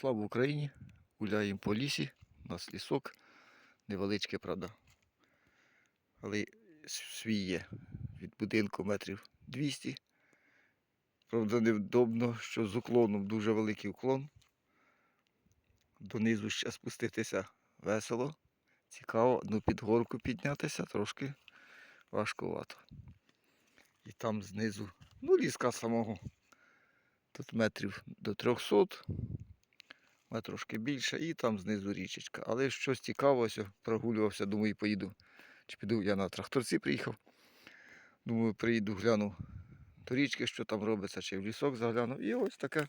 Слава Україні! Гуляємо по лісі, у нас лісок, невеличкий, правда. Але свій є. Від будинку метрів 200. Правда, невдобно, що з уклоном дуже великий уклон. Донизу ще спуститися весело, цікаво, ну під горку піднятися трошки важкувато. І там знизу, ну ліска самого. Тут метрів до 300, а трошки більше, і там знизу річечка. Але щось цікаве, ось прогулювався, думаю, поїду. Чи піду я на тракторці приїхав. Думаю, приїду, гляну до річки, що там робиться, чи в лісок загляну. І ось така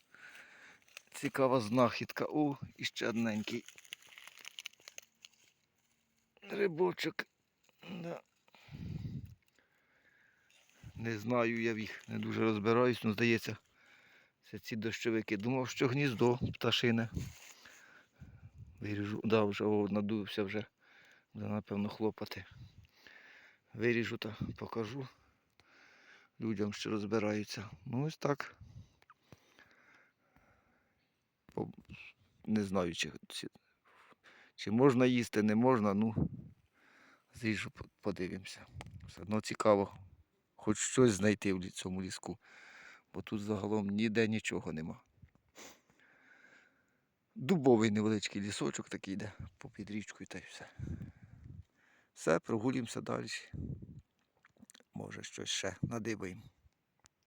цікава знахідка. О, і ще одненький. Рибочок. Да. Не знаю, я в їх не дуже розбираюсь, але здається, це ці дощовики. Думав, що гніздо пташине. Виріжу, да, вже о, надувся вже. Буде, напевно, хлопати. Виріжу та покажу людям, що розбираються. Ну ось так. Не знаю, чи, чи, чи можна їсти, не можна, ну зріжу, подивимося. Все одно цікаво. Хоч щось знайти в цьому ліску. Бо тут загалом ніде нічого нема. Дубовий невеличкий лісочок такий йде попід річкою та й все. Все, прогулюємося далі. Може щось ще надибаємо.